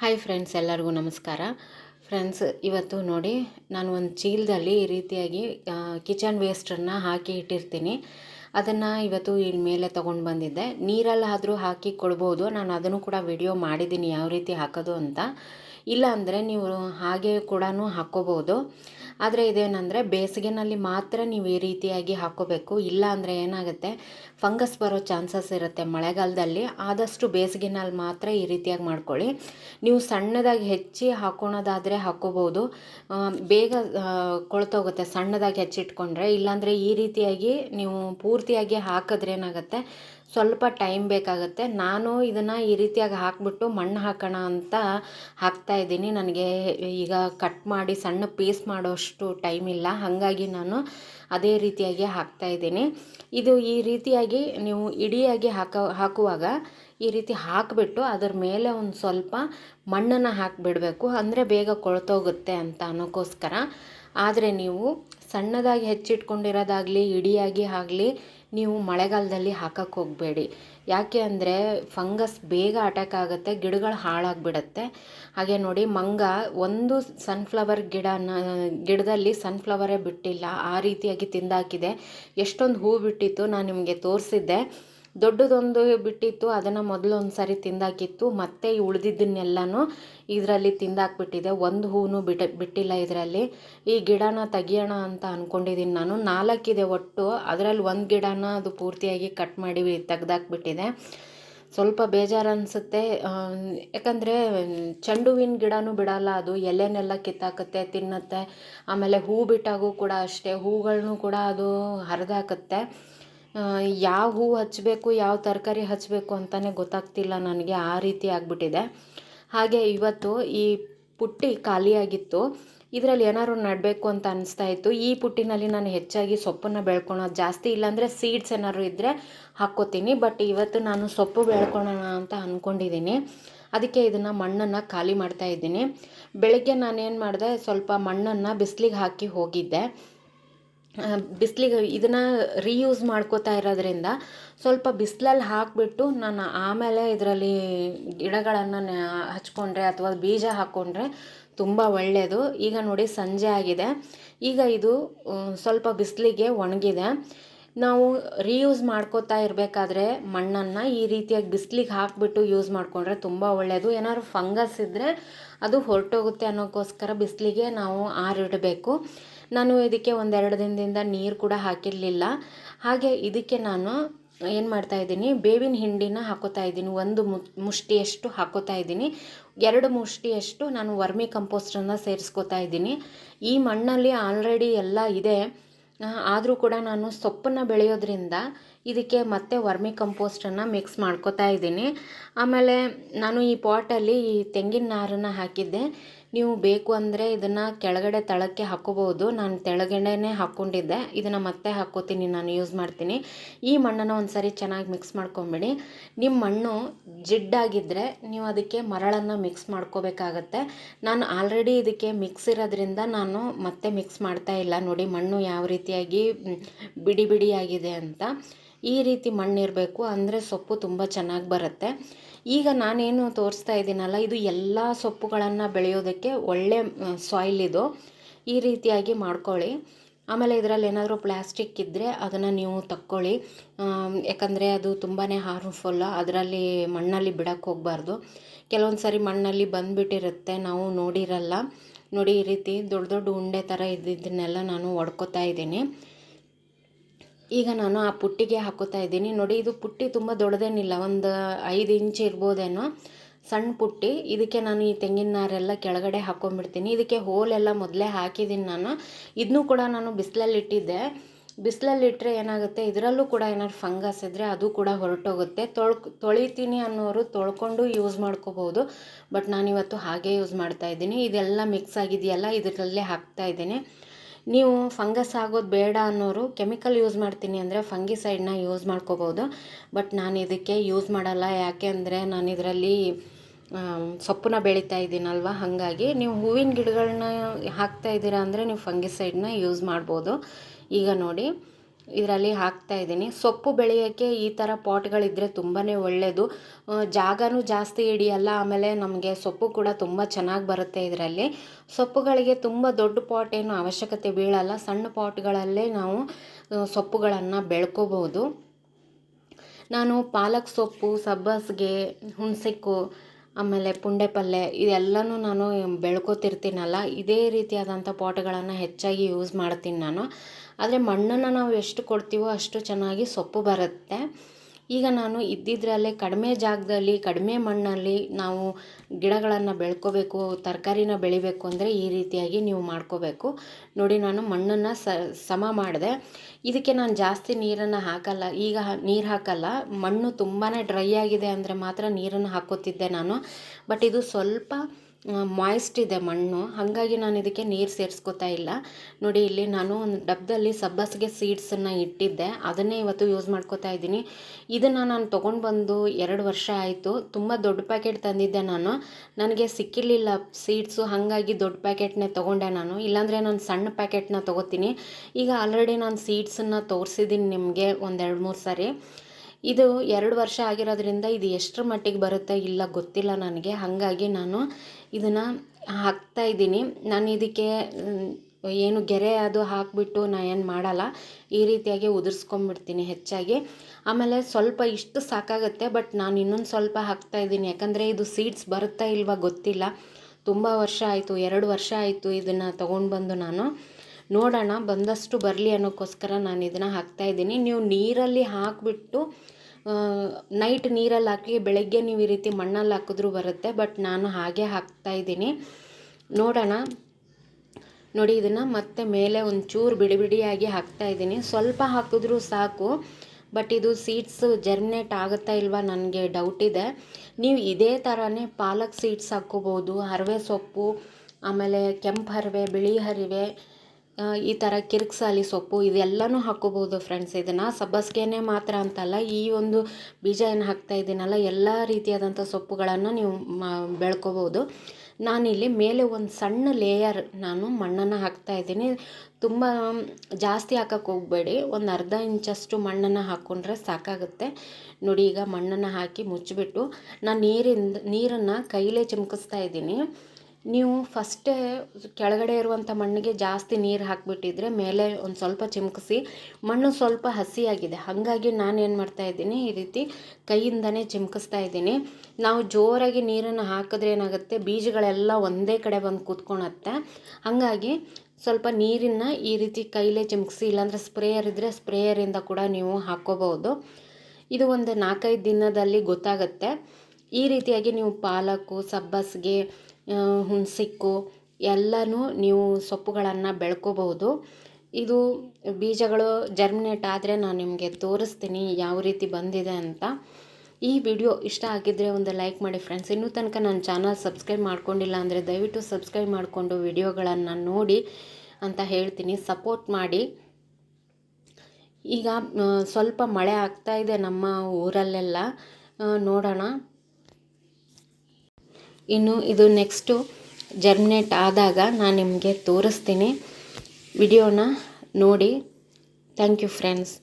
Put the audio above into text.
Hi friends ಎಲ್ಲರಿಗೂ ನಮಸ್ಕಾರ. Friends ಇವತ್ತು ನೋಡಿ ನಾನು ಒಂದು ಚೀಲದಲ್ಲಿ ಈ ರೀತಿಯಾಗಿ ಕಿಚನ್ ವೇಸ್ಟನ್ನು ಹಾಕಿ ಇಟ್ಟಿರ್ತೀನಿ. ಅದನ್ನು ಇವತ್ತು ಇಲ್ಲಿ ಮೇಲೆ ತೊಗೊಂಡು ಬಂದಿದ್ದೆ. ನೀರಲ್ಲಾದರೂ ಹಾಕಿ ಕೊಡ್ಬೋದು. ನಾನು ಅದನ್ನು ಕೂಡ ವಿಡಿಯೋ ಮಾಡಿದ್ದೀನಿ, ಯಾವ ರೀತಿ ಹಾಕೋದು ಅಂತ. ಇಲ್ಲ ಅಂದರೆ ನೀವು ಹಾಗೆ ಕೂಡ ಹಾಕ್ಕೋಬೋದು ಆದರೆ ಇದೇನಂದರೆ ಬೇಸಿಗೆನಲ್ಲಿ ಮಾತ್ರ ನೀವು ಈ ರೀತಿಯಾಗಿ ಹಾಕೋಬೇಕು. ಇಲ್ಲ ಅಂದರೆ ಏನಾಗುತ್ತೆ, ಫಂಗಸ್ ಬರೋ ಚಾನ್ಸಸ್ ಇರುತ್ತೆ ಮಳೆಗಾಲದಲ್ಲಿ. ಆದಷ್ಟು ಬೇಸಿಗೆನಲ್ಲಿ ಮಾತ್ರ ಈ ರೀತಿಯಾಗಿ ಮಾಡ್ಕೊಳ್ಳಿ. ನೀವು ಸಣ್ಣದಾಗಿ ಹೆಚ್ಚಿ ಹಾಕ್ಕೊಳೋದಾದರೆ ಹಾಕೋಬೋದು. ಬೇಗ ಕೊಳ್ತೋಗುತ್ತೆ ಸಣ್ಣದಾಗಿ ಹೆಚ್ಚಿಟ್ಕೊಂಡ್ರೆ. ಇಲ್ಲಾಂದರೆ ಈ ರೀತಿಯಾಗಿ ನೀವು ಪೂರ್ತಿಯಾಗಿ ಹಾಕಿದ್ರೆ ಏನಾಗುತ್ತೆ ಸ್ವಲ್ಪ ಟೈಮ್ ಬೇಕಾಗುತ್ತೆ. ನಾನು ಇದನ್ನು ಈ ರೀತಿಯಾಗಿ ಹಾಕಿಬಿಟ್ಟು ಮಣ್ಣು ಹಾಕೋಣ ಅಂತ ಹಾಕ್ತಾಯಿದ್ದೀನಿ ನನಗೆ ಈಗ ಕಟ್ ಮಾಡಿ ಸಣ್ಣ ಪೀಸ್ ಮಾಡೋಷ್ಟು ಟೈಮ್ ಇಲ್ಲ. ಹಾಗಾಗಿ ನಾನು ಅದೇ ರೀತಿಯಾಗಿ ಹಾಕ್ತಾಯಿದ್ದೀನಿ ಇದು ಈ ರೀತಿಯಾಗಿ ನೀವು ಇಡಿಯಾಗಿ ಹಾಕೋ, ಹಾಕುವಾಗ ಈ ರೀತಿ ಹಾಕಿಬಿಟ್ಟು ಅದರ ಮೇಲೆ ಒಂದು ಸ್ವಲ್ಪ ಮಣ್ಣನ್ನು ಹಾಕಿಬಿಡಬೇಕು. ಅಂದರೆ ಬೇಗ ಕೊಳ್ತೋಗುತ್ತೆ ಅಂತ ಅನ್ನೋಕ್ಕೋಸ್ಕರ ಆದರೆ ನೀವು ಸಣ್ಣದಾಗಿ ಹೆಚ್ಚಿಟ್ಕೊಂಡಿರೋದಾಗಲಿ, ಇಡಿಯಾಗಿ ಆಗಲಿ ನೀವು ಮಳೆಗಾಲದಲ್ಲಿ ಹಾಕಕ್ಕೆ ಹೋಗಬೇಡಿ. ಯಾಕೆ ಅಂದರೆ ಫಂಗಸ್ ಬೇಗ ಅಟ್ಯಾಕ್ ಆಗುತ್ತೆ, ಗಿಡಗಳು ಹಾಳಾಗಿಬಿಡತ್ತೆ. ಹಾಗೆ ನೋಡಿ, ಮಂಗ ಒಂದು ಸನ್ಫ್ಲವರ್ ಗಿಡನ ಗಿಡದಲ್ಲಿ ಸನ್ಫ್ಲವರೇ ಬಿಟ್ಟಿಲ್ಲ, ಆ ರೀತಿಯಾಗಿ ತಿಂದಾಕಿದೆ. ಎಷ್ಟೊಂದು ಹೂ ಬಿಟ್ಟಿತ್ತು, ನಾನು ನಿಮಗೆ ತೋರಿಸಿದ್ದೆ. ದೊಡ್ಡದೊಂದು ಬಿಟ್ಟಿತ್ತು, ಅದನ್ನು ಮೊದಲು ಒಂದು ಸಾರಿ ತಿಂದಾಕಿತ್ತು, ಮತ್ತೆ ಉಳಿದಿದ್ದನ್ನೆಲ್ಲನೂ ಇದರಲ್ಲಿ ತಿಂದಾಕ್ಬಿಟ್ಟಿದೆ. ಒಂದು ಹೂವು ಬಿಟ್ಟ, ಬಿಟ್ಟಿಲ್ಲ ಇದರಲ್ಲಿ. ಈ ಗಿಡನ ತೆಗಿಯೋಣ ಅಂತ ಅಂದ್ಕೊಂಡಿದ್ದೀನಿ ನಾನು. ನಾಲ್ಕಿದೆ ಒಟ್ಟು. ಅದರಲ್ಲಿ ಒಂದು ಗಿಡನ ಅದು ಪೂರ್ತಿಯಾಗಿ ಕಟ್ ಮಾಡಿ ತೆಗ್ದಾಕ್ಬಿಟ್ಟಿದೆ. ಸ್ವಲ್ಪ ಬೇಜಾರು ಅನಿಸುತ್ತೆ. ಯಾಕಂದರೆ ಚೆಂಡು ಹೂವಿನ ಗಿಡನೂ ಬಿಡಲ್ಲ ಅದು. ಎಲೆನೆಲ್ಲ ಕಿತ್ತಾಕತ್ತೆ, ತಿನ್ನುತ್ತೆ. ಆಮೇಲೆ ಹೂ ಬಿಟ್ಟಾಗೂ ಕೂಡ ಅಷ್ಟೇ. ಹೂಗಳನ್ನೂ ಕೂಡ ಅದು ಹರಿದಾಕತ್ತೆ. ಯಾವ ಹೂವು ಹಚ್ಚಬೇಕು ಯಾವ ತರಕಾರಿ ಹಚ್ಚಬೇಕು ಅಂತಲೇ ಗೊತ್ತಾಗ್ತಿಲ್ಲ ನನಗೆ, ಆ ರೀತಿ ಆಗಿಬಿಟ್ಟಿದೆ. ಹಾಗೆ ಇವತ್ತು ಈ ಪುಟ್ಟಿ ಖಾಲಿಯಾಗಿತ್ತು. ಇದರಲ್ಲಿ ಏನಾದ್ರು ನೆಡಬೇಕು ಅಂತ ಅನಿಸ್ತಾ ಇತ್ತು. ಈ ಪುಟ್ಟಿನಲ್ಲಿ ನಾನು ಹೆಚ್ಚಾಗಿ ಸೊಪ್ಪನ್ನು ಬೆಳ್ಕೊಳೋದು ಜಾಸ್ತಿ, ಇಲ್ಲಾಂದರೆ ಸೀಡ್ಸ್ ಏನಾದ್ರು ಇದ್ದರೆ ಹಾಕ್ಕೋತೀನಿ. ಬಟ್ ಇವತ್ತು ನಾನು ಸೊಪ್ಪು ಬೆಳ್ಕೊಳೋಣ ಅಂತ ಅಂದ್ಕೊಂಡಿದ್ದೀನಿ ಅದಕ್ಕೆ ಇದನ್ನು ಮಣ್ಣನ್ನು ಖಾಲಿ ಮಾಡ್ತಾ ಇದ್ದೀನಿ. ಬೆಳಗ್ಗೆ ನಾನೇನು ಮಾಡಿದೆ, ಸ್ವಲ್ಪ ಮಣ್ಣನ್ನು ಬಿಸಿಲಿಗೆ ಹಾಕಿ ಹೋಗಿದ್ದೆ. ಬಿಸಿಲಿಗೆ ಇದನ್ನು ರೀಯೂಸ್ ಮಾಡ್ಕೋತಾ ಇರೋದ್ರಿಂದ ಸ್ವಲ್ಪ ಬಿಸಿಲಲ್ಲಿ ಹಾಕಿಬಿಟ್ಟು ನಾನು ಆಮೇಲೆ ಇದರಲ್ಲಿ ಗಿಡಗಳನ್ನು ಹಚ್ಕೊಂಡ್ರೆ ಅಥವಾ ಬೀಜ ಹಾಕ್ಕೊಂಡ್ರೆ ತುಂಬ ಒಳ್ಳೆಯದು ಈಗ ನೋಡಿ ಸಂಜೆ ಆಗಿದೆ. ಈಗ ಇದು ಸ್ವಲ್ಪ ಬಿಸಿಲಿಗೆ ಒಣಗಿದೆ. ನಾವು ರೀಯೂಸ್ ಮಾಡ್ಕೋತಾ ಇರಬೇಕಾದ್ರೆ ಮಣ್ಣನ್ನು ಈ ರೀತಿಯಾಗಿ ಬಿಸಿಲಿಗೆ ಹಾಕಿಬಿಟ್ಟು ಯೂಸ್ ಮಾಡಿಕೊಂಡ್ರೆ ತುಂಬ ಒಳ್ಳೆಯದು ಏನಾದ್ರು ಫಂಗಸ್ ಇದ್ದರೆ ಅದು ಹೊರಟೋಗುತ್ತೆ ಅನ್ನೋಕ್ಕೋಸ್ಕರ ಬಿಸಿಲಿಗೆ ನಾವು ಆರಿಡಬೇಕು. ನಾನು ಇದಕ್ಕೆ ಒಂದೆರಡು ದಿನದಿಂದ ನೀರು ಕೂಡ ಹಾಕಿರಲಿಲ್ಲ. ಹಾಗೆ ಇದಕ್ಕೆ ನಾನು ಏನು ಮಾಡ್ತಾ ಇದ್ದೀನಿ, ಬೇವಿನ ಹಿಂಡಿನ ಹಾಕೋತಾ ಇದ್ದೀನಿ. ಒಂದು ಮುಷ್ಟಿಯಷ್ಟು ಹಾಕೋತಾ ಇದ್ದೀನಿ. ಎರಡು ಮುಷ್ಟಿಯಷ್ಟು ನಾನು ವರ್ಮಿ ಕಂಪೋಸ್ಟನ್ನು ಸೇರಿಸ್ಕೋತಾ ಇದ್ದೀನಿ. ಈ ಮಣ್ಣಲ್ಲಿ ಆಲ್ರೆಡಿ ಎಲ್ಲ ಇದೆ. ಆದರೂ ಕೂಡ ನಾನು ಸೊಪ್ಪನ್ನು ಬೆಳೆಯೋದ್ರಿಂದ ಇದಕ್ಕೆ ಮತ್ತೆ ವರ್ಮಿ ಕಂಪೋಸ್ಟನ್ನು ಮಿಕ್ಸ್ ಮಾಡ್ಕೋತಾ ಇದ್ದೀನಿ. ಆಮೇಲೆ ನಾನು ಈ ಪಾಟಲ್ಲಿ ಈ ತೆಂಗಿನ ನಾರನ್ನು ಹಾಕಿದ್ದೆ. ನೀವು ಬೇಕು ಅಂದರೆ ಇದನ್ನು ಕೆಳಗಡೆ ತಳಕ್ಕೆ ಹಾಕೋಬೋದು ನಾನು ತೆಳಗಡೆನೇ ಹಾಕ್ಕೊಂಡಿದ್ದೆ ಇದನ್ನು ಮತ್ತೆ ಹಾಕ್ಕೋತೀನಿ ನಾನು ಯೂಸ್ ಮಾಡ್ತೀನಿ. ಈ ಮಣ್ಣನ್ನು ಒಂದು ಸರಿ ಚೆನ್ನಾಗಿ ಮಿಕ್ಸ್ ಮಾಡ್ಕೊಂಬಿಡಿ. ನಿಮ್ಮ ಮಣ್ಣು ಜಿಡ್ಡಾಗಿದ್ದರೆ ನೀವು ಅದಕ್ಕೆ ಮರಳನ್ನು ಮಿಕ್ಸ್ ಮಾಡ್ಕೋಬೇಕಾಗತ್ತೆ. ನಾನು ಆಲ್ರೆಡಿ ಇದಕ್ಕೆ ಮಿಕ್ಸ್ ಇರೋದ್ರಿಂದ ನಾನು ಮತ್ತೆ ಮಿಕ್ಸ್ ಮಾಡ್ತಾ ಇಲ್ಲ. ನೋಡಿ ಮಣ್ಣು ಯಾವ ರೀತಿಯಾಗಿ ಬಿಡಿ ಬಿಡಿಯಾಗಿದೆ ಅಂತ. ಈ ರೀತಿ ಮಣ್ಣಿರಬೇಕು ಅಂದರೆ ಸೊಪ್ಪು ತುಂಬ ಚೆನ್ನಾಗಿ ಬರುತ್ತೆ. ಈಗ ನಾನೇನು ತೋರಿಸ್ತಾ ಇದ್ದೀನಲ್ಲ, ಇದು ಎಲ್ಲ ಸೊಪ್ಪುಗಳನ್ನು ಬೆಳೆಯೋದಕ್ಕೆ ಒಳ್ಳೆ ಸಾಯಿಲ್ ಇದು. ಈ ರೀತಿಯಾಗಿ ಮಾಡ್ಕೊಳ್ಳಿ. ಆಮೇಲೆ ಇದರಲ್ಲಿ ಏನಾದರೂ ಪ್ಲ್ಯಾಸ್ಟಿಕ್ ಇದ್ದರೆ ಅದನ್ನು ನೀವು ತಕ್ಕೊಳ್ಳಿ. ಯಾಕಂದರೆ ಅದು ತುಂಬಾ ಹಾರ್ಮ್ಫುಲ್ಲ ಅದರಲ್ಲಿ ಮಣ್ಣಲ್ಲಿ ಬಿಡಕ್ಕೆ ಹೋಗಬಾರ್ದು. ಕೆಲವೊಂದು ಸಾರಿ ಮಣ್ಣಲ್ಲಿ ಬಂದುಬಿಟ್ಟಿರುತ್ತೆ, ನಾವು ನೋಡಿರಲ್ಲ. ನೋಡಿ ಈ ರೀತಿ ದೊಡ್ಡ ದೊಡ್ಡ ಉಂಡೆ ಥರ ಇದ್ದಿದ್ದನ್ನೆಲ್ಲ ನಾನು ಒಡ್ಕೋತಾ ಇದ್ದೀನಿ. ಈಗ ನಾನು ಆ ಪುಟ್ಟಿಗೆ ಹಾಕೋತಾ ಇದ್ದೀನಿ. ನೋಡಿ, ಇದು ಪುಟ್ಟಿ ತುಂಬ ದೊಡ್ಡದೇನಿಲ್ಲ, ಒಂದು ಐದು ಇಂಚ್ ಇರ್ಬೋದೇನೋ, ಸಣ್ಣ ಪುಟ್ಟಿ. ಇದಕ್ಕೆ ನಾನು ಈ ತೆಂಗಿನ ನಾರೆಲ್ಲ ಕೆಳಗಡೆ ಹಾಕೊಂಡ್ಬಿಡ್ತೀನಿ. ಇದಕ್ಕೆ ಹೋಲೆಲ್ಲ ಮೊದಲೇ ಹಾಕಿದ್ದೀನಿ ನಾನು. ಇದನ್ನೂ ಕೂಡ ನಾನು ಬಿಸಿಲಲ್ಲಿ ಇಟ್ಟಿದ್ದೆ. ಬಿಸಿಲಲ್ಲಿ ಇಟ್ಟರೆ ಏನಾಗುತ್ತೆ, ಇದರಲ್ಲೂ ಕೂಡ ಏನಾದ್ರು ಫಂಗಸ್ ಇದ್ದರೆ ಅದು ಕೂಡ ಹೊರಟೋಗುತ್ತೆ. ತೊಳ್, ತೊಳಿತೀನಿ ಅನ್ನೋರು ತೊಳ್ಕೊಂಡು ಯೂಸ್ ಮಾಡ್ಕೋಬೋದು. ಬಟ್ ನಾನಿವತ್ತು ಹಾಗೆ ಯೂಸ್ ಮಾಡ್ತಾ ಇದ್ದೀನಿ. ಇದೆಲ್ಲ ಮಿಕ್ಸ್ ಆಗಿದೆಯಲ್ಲ, ಇದರಲ್ಲೇ ಹಾಕ್ತಾ ಇದ್ದೀನಿ. ನೀವು ಫಂಗಸ್ ಆಗೋದು ಬೇಡ ಅನ್ನೋರು ಕೆಮಿಕಲ್ ಯೂಸ್ ಮಾಡ್ತೀನಿ ಅಂದರೆ ಫಂಗಿಸೈಡ್ನ ಯೂಸ್ ಮಾಡ್ಕೋಬೋದು. ಬಟ್ ನಾನು ಇದಕ್ಕೆ ಯೂಸ್ ಮಾಡಲ್ಲ. ಯಾಕೆ ಅಂದರೆ ನಾನು ಇದರಲ್ಲಿ ಸೊಪ್ಪನ್ನ ಬೆಳೀತಾ ಇದ್ದೀನಲ್ವ? ಹಾಗಾಗಿ ನೀವು ಹೂವಿನ ಗಿಡಗಳನ್ನ ಹಾಕ್ತಾ ಇದ್ದೀರಾ ಅಂದರೆ ನೀವು ಫಂಗಿಸೈಡ್ನ ಯೂಸ್ ಮಾಡ್ಬೋದು. ಈಗ ನೋಡಿ ಇದರಲ್ಲಿ ಹಾಕ್ತಾ ಇದ್ದೀನಿ. ಸೊಪ್ಪು ಬೆಳೆಯೋಕ್ಕೆ ಈ ಥರ ಪಾಟ್ಗಳಿದ್ದರೆ ತುಂಬಾ ಒಳ್ಳೆಯದು ಜಾಗನೂ ಜಾಸ್ತಿ ಹಿಡಿಯಲ್ಲ, ಆಮೇಲೆ ನಮಗೆ ಸೊಪ್ಪು ಕೂಡ ತುಂಬ ಚೆನ್ನಾಗಿ ಬರುತ್ತೆ ಇದರಲ್ಲಿ. ಸೊಪ್ಪುಗಳಿಗೆ ತುಂಬ ದೊಡ್ಡ ಪಾಟ್ ಏನು ಅವಶ್ಯಕತೆ ಬೀಳಲ್ಲ. ಸಣ್ಣ ಪಾಟ್ಗಳಲ್ಲೇ ನಾವು ಸೊಪ್ಪುಗಳನ್ನು ಬೆಳ್ಕೋಬೋದು. ನಾನು ಪಾಲಕ್ ಸೊಪ್ಪು, ಸಬ್ಬಸ್ಗೆ, ಹುಣಸೆಕ್ಕು, ಆಮೇಲೆ ಪುಂಡೆ ಪಲ್ಯ ಇದೆಲ್ಲನೂ ನಾನು ಬೆಳ್ಕೋತಿರ್ತೀನಲ್ಲ, ಇದೇ ರೀತಿಯಾದಂಥ ಪಾಟ್ಗಳನ್ನು ಹೆಚ್ಚಾಗಿ ಯೂಸ್ ಮಾಡ್ತೀನಿ ನಾನು. ಆದರೆ ಮಣ್ಣನ್ನು ನಾವು ಎಷ್ಟು ಕೊಡ್ತೀವೋ ಅಷ್ಟು ಚೆನ್ನಾಗಿ ಸೊಪ್ಪು ಬರುತ್ತೆ. ಈಗ ನಾನು ಇದ್ದಿದ್ದರಲ್ಲೇ ಕಡಿಮೆ ಜಾಗದಲ್ಲಿ, ಕಡಿಮೆ ಮಣ್ಣಲ್ಲಿ ನಾವು ಗಿಡಗಳನ್ನು ಬೆಳ್ಕೋಬೇಕು, ತರಕಾರಿನ ಬೆಳಿಬೇಕು ಅಂದರೆ ಈ ರೀತಿಯಾಗಿ ನೀವು ಮಾಡ್ಕೋಬೇಕು. ನೋಡಿ ನಾನು ಮಣ್ಣನ್ನು ಸಮ ಮಾಡಿದೆ. ಇದಕ್ಕೆ ನಾನು ಜಾಸ್ತಿ ನೀರನ್ನು ಹಾಕಲ್ಲ, ಈಗ ನೀರು ಹಾಕಲ್ಲ. ಮಣ್ಣು ತುಂಬಾ ಡ್ರೈ ಆಗಿದೆ ಅಂದರೆ ಮಾತ್ರ ನೀರನ್ನು ಹಾಕೋತಿದ್ದೆ ನಾನು. ಬಟ್ ಇದು ಸ್ವಲ್ಪ ಮಾಯ್ಸ್ಟ್ ಇದೆ ಮಣ್ಣು. ಹಾಗಾಗಿ ನಾನು ಇದಕ್ಕೆ ನೀರು ಸೇರಿಸ್ಕೋತಾ ಇಲ್ಲ. ನೋಡಿ, ಇಲ್ಲಿ ನಾನು ಒಂದು ಡಬ್ಬದಲ್ಲಿ ಸಬ್ಬಸಿಗೆ ಸೀಡ್ಸನ್ನು ಇಟ್ಟಿದ್ದೆ. ಅದನ್ನೇ ಇವತ್ತು ಯೂಸ್ ಮಾಡ್ಕೋತಾ ಇದ್ದೀನಿ. ಇದನ್ನು ನಾನು ತೊಗೊಂಡು ಬಂದು ಎರಡು ವರ್ಷ ಆಯಿತು. ತುಂಬ ದೊಡ್ಡ ಪ್ಯಾಕೆಟ್ ತಂದಿದ್ದೆ ನಾನು. ನನಗೆ ಸಿಕ್ಕಿರಲಿಲ್ಲ ಸೀಡ್ಸು ಹಾಗಾಗಿ ದೊಡ್ಡ ಪ್ಯಾಕೆಟ್ನೇ ತೊಗೊಂಡೆ ನಾನು. ಇಲ್ಲಾಂದರೆ ನಾನು ಸಣ್ಣ ಪ್ಯಾಕೆಟ್ನ ತೊಗೋತೀನಿ. ಈಗ ಆಲ್ರೆಡಿ ನಾನು ಸೀಡ್ಸನ್ನು ತೋರಿಸಿದ್ದೀನಿ ನಿಮಗೆ ಒಂದೆರಡು ಮೂರು ಸಾರಿ. ಇದು ಎರಡು ವರ್ಷ ಆಗಿರೋದ್ರಿಂದ ಇದು ಎಷ್ಟರ ಮಟ್ಟಿಗೆ ಬರುತ್ತೆ ಇಲ್ಲ ಗೊತ್ತಿಲ್ಲ ನನಗೆ. ಹಾಗಾಗಿ ನಾನು ಇದನ್ನು ಹಾಕ್ತಾ ಇದ್ದೀನಿ. ನಾನು ಇದಕ್ಕೆ ಏನು ಗೆರೆ ಅದು ಹಾಕಿಬಿಟ್ಟು ನಾನು ಏನು ಮಾಡಲ್ಲ. ಈ ರೀತಿಯಾಗಿ ಉದುರಿಸ್ಕೊಂಬಿಡ್ತೀನಿ ಹೆಚ್ಚಾಗಿ. ಆಮೇಲೆ ಸ್ವಲ್ಪ ಇಷ್ಟು ಸಾಕಾಗುತ್ತೆ, ಬಟ್ ನಾನು ಇನ್ನೊಂದು ಸ್ವಲ್ಪ ಹಾಕ್ತಾ ಇದ್ದೀನಿ. ಯಾಕಂದರೆ ಇದು ಸೀಡ್ಸ್ ಬರುತ್ತಾ ಇಲ್ವಾ ಗೊತ್ತಿಲ್ಲ. ತುಂಬ ವರ್ಷ ಆಯಿತು, ಎರಡು ವರ್ಷ ಆಯಿತು ಇದನ್ನು ತೊಗೊಂಡು ಬಂದು ನಾನು. ನೋಡೋಣ, ಬಂದಷ್ಟು ಬರಲಿ ಅನ್ನೋಕ್ಕೋಸ್ಕರ ನಾನು ಇದನ್ನು ಹಾಕ್ತಾಯಿದ್ದೀನಿ ನೀವು ನೀರಲ್ಲಿ ಹಾಕಿಬಿಟ್ಟು ನೈಟ್ ನೀರಲ್ಲಿ ಹಾಕಿ, ಬೆಳಗ್ಗೆ ನೀವು ಈ ರೀತಿ ಮಣ್ಣಲ್ಲಿ ಹಾಕಿದ್ರೂ ಬರುತ್ತೆ ಬಟ್ ನಾನು ಹಾಗೆ ಹಾಕ್ತಾಯಿದ್ದೀನಿ ನೋಡೋಣ. ನೋಡಿ ಇದನ್ನು ಮತ್ತೆ ಮೇಲೆ ಒಂಚೂರು ಬಿಡಿ ಬಿಡಿಯಾಗಿ ಹಾಕ್ತಾಯಿದ್ದೀನಿ ಸ್ವಲ್ಪ ಹಾಕಿದ್ರೂ ಸಾಕು ಬಟ್ ಇದು ಸೀಡ್ಸ್ ಜರ್ಮಿನೇಟ್ ಆಗುತ್ತಾ ಇಲ್ವಾ ನನಗೆ ಡೌಟ್ ಇದೆ. ನೀವು ಇದೇ ಥರನೇ ಪಾಲಕ್ ಸೀಡ್ಸ್ ಹಾಕ್ಕೋಬೋದು, ಹರವೆ ಸೊಪ್ಪು, ಆಮೇಲೆ ಕೆಂಪು ಹರಿವೆ, ಬಿಳಿ ಹರಿವೆ ಈ ಥರ ಕಿರಿಕ್ಸಾಲಿ ಸೊಪ್ಪು ಇದೆಲ್ಲನೂ ಹಾಕ್ಕೋಬೋದು ಫ್ರೆಂಡ್ಸ್ ಇದನ್ನು ಸಬ್ಬಸ್ಗೆನೆ ಮಾತ್ರ ಅಂತಲ್ಲ, ಈ ಒಂದು ಬೀಜ ಏನು ಹಾಕ್ತಾ ಇದ್ದೀನಲ್ಲ, ಎಲ್ಲ ರೀತಿಯಾದಂಥ ಸೊಪ್ಪುಗಳನ್ನು ನೀವು ಬೆಳ್ಕೋಬೋದು. ನಾನಿಲ್ಲಿ ಮೇಲೆ ಒಂದು ಸಣ್ಣ ಲೇಯರ್ ನಾನು ಮಣ್ಣನ್ನು ಹಾಕ್ತಾ ಇದ್ದೀನಿ. ತುಂಬ ಜಾಸ್ತಿ ಹಾಕಕ್ಕೆ ಹೋಗಬೇಡಿ. ಒಂದು ಅರ್ಧ ಇಂಚಷ್ಟು ಮಣ್ಣನ್ನು ಹಾಕ್ಕೊಂಡ್ರೆ ಸಾಕಾಗುತ್ತೆ. ನೋಡಿ, ಈಗ ಮಣ್ಣನ್ನು ಹಾಕಿ ಮುಚ್ಚಿಬಿಟ್ಟು ನಾನು ನೀರಿಂದ, ನೀರನ್ನು ಕೈಲೇ ಚಿಮುಕಿಸ್ತಾ ಇದ್ದೀನಿ. ನೀವು ಫಸ್ಟೇ ಕೆಳಗಡೆ ಇರುವಂಥ ಮಣ್ಣಿಗೆ ಜಾಸ್ತಿ ನೀರು ಹಾಕಿಬಿಟ್ಟಿದ್ರೆ ಮೇಲೆ ಒಂದು ಸ್ವಲ್ಪ ಚಿಮುಕಿಸಿ, ಮಣ್ಣು ಸ್ವಲ್ಪ ಹಸಿಯಾಗಿದೆ. ಹಾಗಾಗಿ ನಾನು ಏನು ಮಾಡ್ತಾ ಇದ್ದೀನಿ, ಈ ರೀತಿ ಕೈಯಿಂದನೇ ಚಿಮುಕಿಸ್ತಾ ಇದ್ದೀನಿ. ನಾವು ಜೋರಾಗಿ ನೀರನ್ನು ಹಾಕಿದ್ರೆ ಏನಾಗುತ್ತೆ, ಬೀಜಗಳೆಲ್ಲ ಒಂದೇ ಕಡೆ ಬಂದು ಕೂತ್ಕೊಳತ್ತೆ. ಹಾಗಾಗಿ ಸ್ವಲ್ಪ ನೀರನ್ನು ಈ ರೀತಿ ಕೈಲೇ ಚಿಮುಕಿಸಿ, ಇಲ್ಲಾಂದರೆ ಸ್ಪ್ರೇಯರ್ ಇದ್ದರೆ ಸ್ಪ್ರೇಯರಿಂದ ಕೂಡ ನೀವು ಹಾಕ್ಕೋಬೋದು ಇದು ಒಂದು ನಾಲ್ಕೈದು ದಿನದಲ್ಲಿ ಗೊತ್ತಾಗುತ್ತೆ. ಈ ರೀತಿಯಾಗಿ ನೀವು ಪಾಲಕ್ಕು ಸಬ್ಬಸ್ಗೆ ಹುಣಸಿಕ್ಕು ಎಲ್ಲನೂ ನೀವು ಸೊಪ್ಪುಗಳನ್ನು ಬೆಳ್ಕೋಬಹುದು. ಇದು ಬೀಜಗಳು ಜರ್ಮಿನೇಟ್ ಆದರೆ ನಾನು ನಿಮಗೆ ತೋರಿಸ್ತೀನಿ ಯಾವ ರೀತಿ ಬಂದಿದೆ ಅಂತ. ಈ ವಿಡಿಯೋ ಇಷ್ಟ ಆಗಿದ್ದರೆ ಒಂದು ಲೈಕ್ ಮಾಡಿ ಫ್ರೆಂಡ್ಸ್ ಇನ್ನೂ ತನಕ ನನ್ನ ಚಾನಲ್ ಸಬ್ಸ್ಕ್ರೈಬ್ ಮಾಡ್ಕೊಂಡಿಲ್ಲ ಅಂದರೆ ದಯವಿಟ್ಟು ಸಬ್ಸ್ಕ್ರೈಬ್ ಮಾಡಿಕೊಂಡು ವಿಡಿಯೋಗಳನ್ನು ನೋಡಿ ಅಂತ ಹೇಳ್ತೀನಿ. ಸಪೋರ್ಟ್ ಮಾಡಿ. ಈಗ ಸ್ವಲ್ಪ ಮಳೆ ಆಗ್ತಾ ಇದೆ ನಮ್ಮ ಊರಲ್ಲೆಲ್ಲ. ನೋಡೋಣ. ಇನ್ನು ಇದು ನೆಕ್ಸ್ಟು ಜರ್ಮಿನೇಟ್ ಆದಾಗ ನಾನು ನಿಮಗೆ ತೋರಿಸ್ತೀನಿ. ವಿಡಿಯೋನ ನೋಡಿ. Thank you friends.